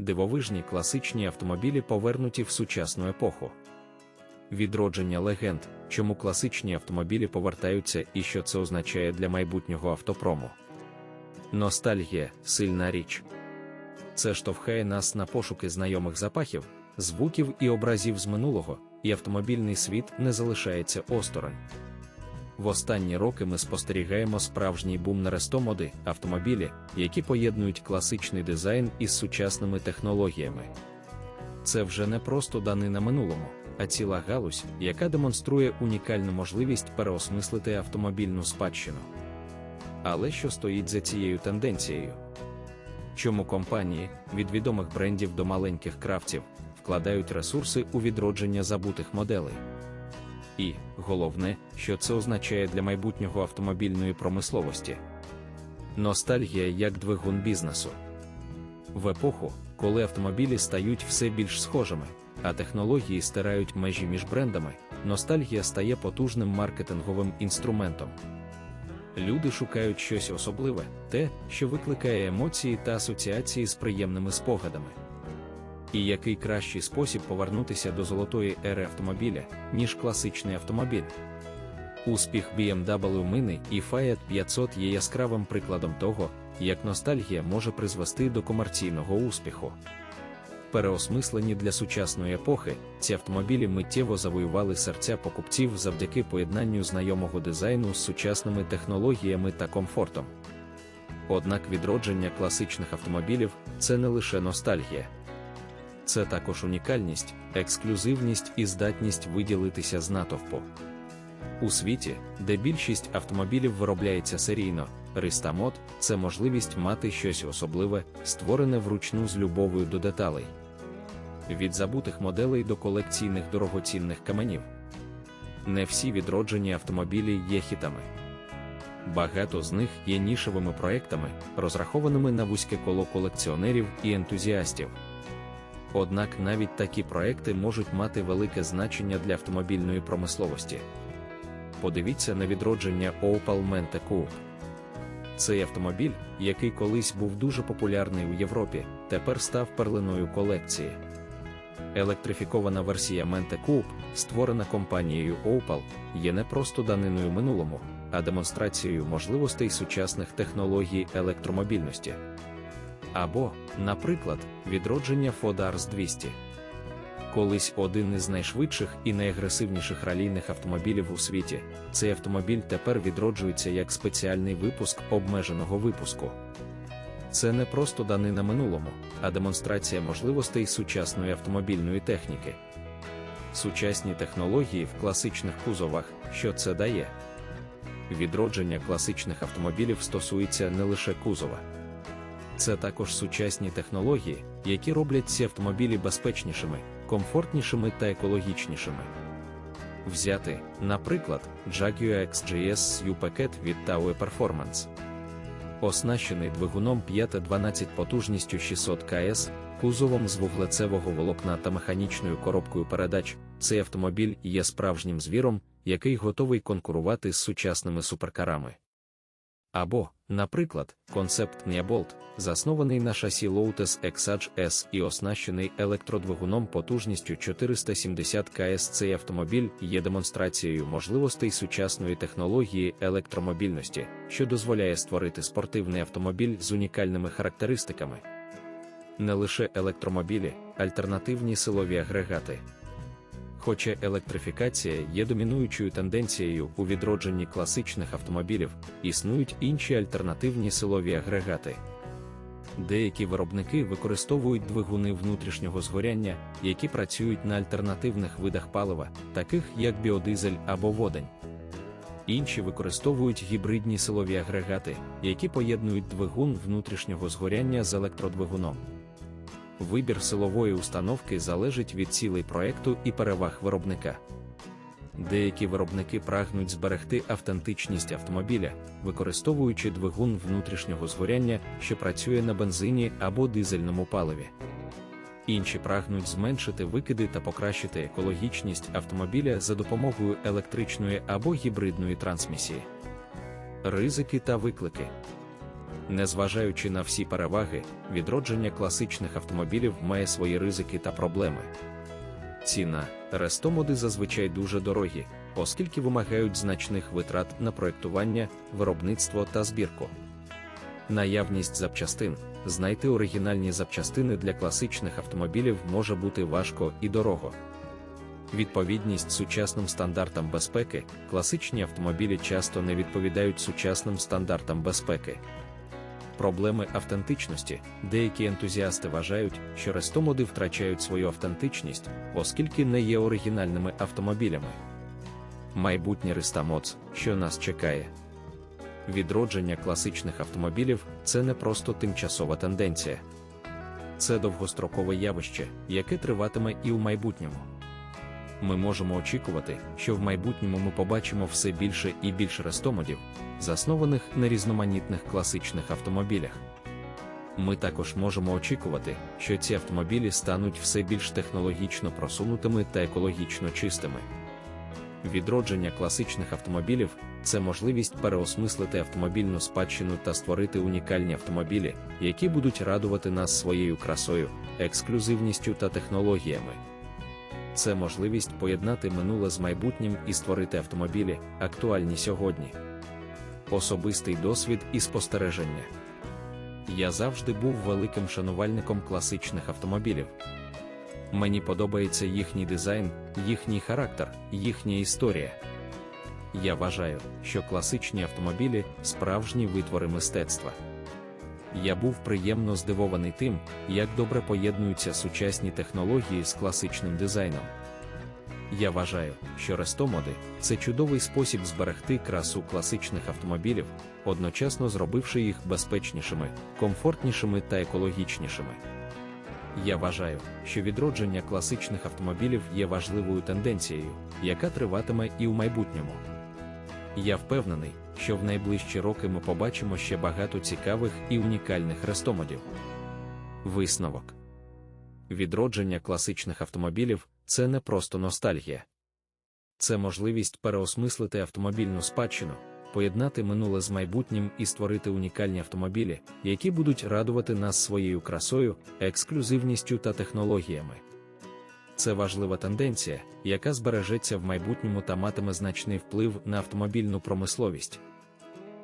дивовижні класичні автомобілі повернуті в сучасну епоху. Відродження легенд, чому класичні автомобілі повертаються і що це означає для майбутнього автопрому. Ностальгія сильна річ. Це штовхає нас на пошуки знайомих запахів, звуків і образів з минулого, і автомобільний світ не залишається осторонь. В останні роки ми спостерігаємо справжній бум на рестомоди автомобілі, які поєднують класичний дизайн із сучасними технологіями. Це вже не просто данина минулому, а ціла галузь, яка демонструє унікальну можливість переосмислити автомобільну спадщину. Але що стоїть за цією тенденцією? Чому компанії від відомих брендів до маленьких крафтів вкладають ресурси у відродження забутих моделей? І, головне, що це означає для майбутнього автомобільної промисловості. Ностальгія як двигун бізнесу. В епоху, коли автомобілі стають все більш схожими, а технології стирають межі між брендами, ностальгія стає потужним маркетинговим інструментом. Люди шукають щось особливе, те, що викликає емоції та асоціації з приємними спогадами. І який кращий спосіб повернутися до золотої ери автомобіля, ніж класичний автомобіль. Успіх BMW Mini і Fiat 500 є яскравим прикладом того, як ностальгія може призвести до комерційного успіху. Переосмислені для сучасної епохи, ці автомобілі миттєво завоювали серця покупців завдяки поєднанню знайомого дизайну з сучасними технологіями та комфортом. Однак відродження класичних автомобілів це не лише ностальгія. Це також унікальність, ексклюзивність і здатність виділитися з натовпу. У світі, де більшість автомобілів виробляється серійно, Ристамод це можливість мати щось особливе, створене вручну з любов'ю до деталей. Від забутих моделей до колекційних дорогоцінних каменів. Не всі відроджені автомобілі є хітами. Багато з них є нішевими проектами, розрахованими на вузьке коло колекціонерів і ентузіастів. Однак навіть такі проекти можуть мати велике значення для автомобільної промисловості. Подивіться на відродження Opel Mente Coupe. Цей автомобіль, який колись був дуже популярний у Європі, тепер став перлиною колекції. Електрифікована версія Mente Coupe, створена компанією Opel, є не просто даниною минулому, а демонстрацією можливостей сучасних технологій електромобільності. Або, наприклад, відродження Ford Ars 200. Колись один із найшвидших і найагресивніших ралійних автомобілів у світі, цей автомобіль тепер відроджується як спеціальний випуск обмеженого випуску. Це не просто данина минулому, а демонстрація можливостей сучасної автомобільної техніки. Сучасні технології в класичних кузовах, що це дає. Відродження класичних автомобілів стосується не лише кузова. Це також сучасні технології, які роблять ці автомобілі безпечнішими, комфортнішими та екологічнішими. Взяти, наприклад, Jaguar XJS SU пакет від Taue Performance. Оснащений двигуном 5-12 потужністю 600 КС, кузовом з вуглецевого волокна та механічною коробкою передач, цей автомобіль є справжнім звіром, який готовий конкурувати з сучасними суперкарами. Або, наприклад, концепт Bolt, заснований на шасі Lotus Exage S і оснащений електродвигуном потужністю 470 КС. Цей автомобіль є демонстрацією можливостей сучасної технології електромобільності, що дозволяє створити спортивний автомобіль з унікальними характеристиками. Не лише електромобілі, альтернативні силові агрегати. Хоча електрифікація є домінуючою тенденцією у відродженні класичних автомобілів, існують інші альтернативні силові агрегати. Деякі виробники використовують двигуни внутрішнього згоряння, які працюють на альтернативних видах палива, таких як біодизель або водень. Інші використовують гібридні силові агрегати, які поєднують двигун внутрішнього згоряння з електродвигуном. Вибір силової установки залежить від цілей проекту і переваг виробника. Деякі виробники прагнуть зберегти автентичність автомобіля, використовуючи двигун внутрішнього згоряння, що працює на бензині або дизельному паливі. Інші прагнуть зменшити викиди та покращити екологічність автомобіля за допомогою електричної або гібридної трансмісії. Ризики та виклики Незважаючи на всі переваги, відродження класичних автомобілів має свої ризики та проблеми. Ціна рестомоди зазвичай дуже дорогі, оскільки вимагають значних витрат на проєктування, виробництво та збірку. Наявність запчастин знайти оригінальні запчастини для класичних автомобілів може бути важко і дорого. Відповідність сучасним стандартам безпеки, класичні автомобілі часто не відповідають сучасним стандартам безпеки. Проблеми автентичності. Деякі ентузіасти вважають, що рестомоди втрачають свою автентичність, оскільки не є оригінальними автомобілями. Майбутнє Рестамоц, що нас чекає. Відродження класичних автомобілів це не просто тимчасова тенденція. Це довгострокове явище, яке триватиме і у майбутньому. Ми можемо очікувати, що в майбутньому ми побачимо все більше і більше рестомодів, заснованих на різноманітних класичних автомобілях. Ми також можемо очікувати, що ці автомобілі стануть все більш технологічно просунутими та екологічно чистими. Відродження класичних автомобілів це можливість переосмислити автомобільну спадщину та створити унікальні автомобілі, які будуть радувати нас своєю красою, ексклюзивністю та технологіями. Це можливість поєднати минуле з майбутнім і створити автомобілі, актуальні сьогодні. Особистий досвід і спостереження. Я завжди був великим шанувальником класичних автомобілів. Мені подобається їхній дизайн, їхній характер, їхня історія. Я вважаю, що класичні автомобілі справжні витвори мистецтва. Я був приємно здивований тим, як добре поєднуються сучасні технології з класичним дизайном. Я вважаю, що рестомоди це чудовий спосіб зберегти красу класичних автомобілів, одночасно зробивши їх безпечнішими, комфортнішими та екологічнішими. Я вважаю, що відродження класичних автомобілів є важливою тенденцією, яка триватиме і у майбутньому. Я впевнений, що в найближчі роки ми побачимо ще багато цікавих і унікальних рестомодів. Висновок відродження класичних автомобілів це не просто ностальгія. Це можливість переосмислити автомобільну спадщину, поєднати минуле з майбутнім і створити унікальні автомобілі, які будуть радувати нас своєю красою, ексклюзивністю та технологіями. Це важлива тенденція, яка збережеться в майбутньому та матиме значний вплив на автомобільну промисловість.